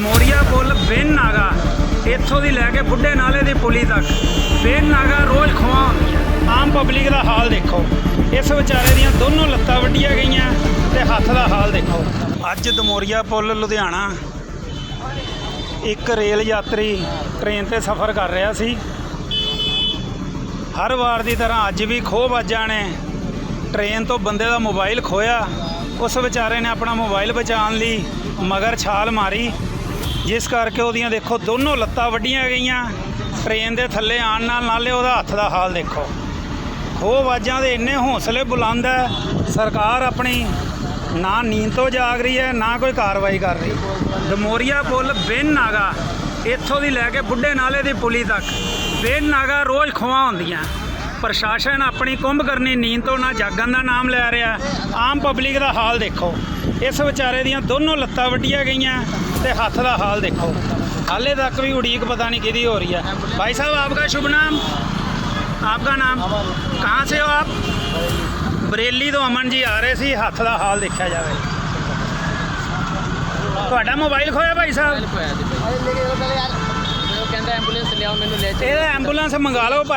ਦਮੋਰੀਆ ਪੁਲ ਬਿਨ ਨਾਗਾ ਇੱਥੋਂ ਦੀ ਲੈ ਕੇ ਬੁੱਢੇ ਨਾਲੇ ਦੀ ਪੁਲੀ ਤੱਕ। ਬਿਨ ਨਾਗਾ ਰੋਜ਼ ਖਵਾ ਆਮ ਪਬਲਿਕ ਦਾ ਹਾਲ ਦੇਖੋ। ਇਸ ਵਿਚਾਰੇ ਦੀਆਂ ਦੋਨੋਂ ਲੱਤਾਂ ਵੱਡੀਆਂ ਗਈਆਂ ਤੇ ਹੱਥ ਦਾ ਹਾਲ ਦੇਖੋ। ਅੱਜ ਦਮੋਰੀਆ ਪੁਲ, ਲੁਧਿਆਣਾ, ਇੱਕ ਰੇਲ ਯਾਤਰੀ ਟ੍ਰੇਨ ਤੇ ਸਫ਼ਰ ਕਰ ਰਿਹਾ ਸੀ। ਹਰ ਵਾਰ ਦੀ ਤਰ੍ਹਾਂ ਅੱਜ ਵੀ ਖੋਹ ਵੱਜਾਂ ਨੇ। ਟ੍ਰੇਨ ਤੋਂ ਬੰਦੇ ਦਾ ਮੋਬਾਈਲ ਖੋਇਆ ਉਸ ਵਿਚਾਰੇ ਨੇ ਆਪਣਾ ਮੋਬਾਈਲ ਬਚਾਉਣ ਲਈ ਮਗਰ ਛਾਲ ਮਾਰੀ। ਜਿਸ ਕਰਕੇ ਉਹਦੀਆਂ ਦੇਖੋ ਦੋਨੋਂ ਲੱਤਾਂ ਵੱਡੀਆਂ ਗਈਆਂ। ਟ੍ਰੇਨ ਦੇ ਥੱਲੇ ਆਣ ਨਾਲ ਨਾਲੇ ਉਹਦਾ ਹੱਥ ਦਾ ਹਾਲ ਦੇਖੋ। ਖੋਹ ਆਵਾਜ਼ਾਂ ਦੇ ਇੰਨੇ ਹੌਸਲੇ ਬੁਲੰਦ ਹੈ ਸਰਕਾਰ ਆਪਣੀ ਨਾ ਨੀਂਦ ਤੋਂ ਜਾਗ ਰਹੀ ਹੈ ਨਾ ਕੋਈ ਕਾਰਵਾਈ ਕਰ ਰਹੀ। ਦਮੋਰੀਆ ਪੁਲ ਬਿਨ ਨਾਗਾ ਇੱਥੋਂ ਦੀ ਲੈ ਕੇ ਬੁੱਢੇ ਨਾਲੇ ਦੀ ਪੁਲੀ ਤੱਕ। ਬਿਨ ਨਾਗਾ ਰੋਜ਼ ਖੋਹਾਂ ਹੁੰਦੀਆਂ। ਪ੍ਰਸ਼ਾਸਨ ਆਪਣੀ ਕੁੰਭ ਕਰਨੀ ਨੀਂਦ ਤੋਂ ਨਾ ਜਾਗਣ ਦਾ ਨਾਮ ਲੈ ਰਿਹਾ ਆਮ ਪਬਲਿਕ ਦਾ ਹਾਲ ਦੇਖੋ ਇਸ ਵਿਚਾਰੇ ਦੀਆਂ ਦੋਨੋਂ ਲੱਤਾਂ ਵੱਡੀਆਂ ਗਈਆਂ ਤੇ ਹੱਥ ਦਾ ਹਾਲ ਦੇਖੋ ਹਾਲੇ ਤੱਕ ਵੀ ਉਡੀਕ ਪਤਾ ਨਹੀਂ ਕਿਹਦੀ ਹੋ ਰਹੀ ਹੈ ਭਾਈ ਸਾਹਿਬ ਆਪਕਾ ਸ਼ੁਭ ਨਾਮ आपका नाम कहाँ से हो आप ਬਰੇਲੀ ਤੋਂ ਅਮਨ ਜੀ ਆ ਰਹੇ ਸੀ ਹੱਥ ਦਾ ਹਾਲ ਦੇਖਿਆ ਜਾਵੇ ਤੁਹਾਡਾ ਮੋਬਾਈਲ ਖੋਇਆ ਭਾਈ ਸਾਹਿਬ ਹੋਇਆ ਜੀ ਭਾਈ ਉਹ ਕਹਿੰਦਾ ਐਂਬੂਲੈਂਸ ਲਿਆਓ ਮੈਨੂੰ ਲੈ ਇਹ ਐਂਬੂਲੈਂਸ ਮੰਗਾ ਲਓ ਭਾਈ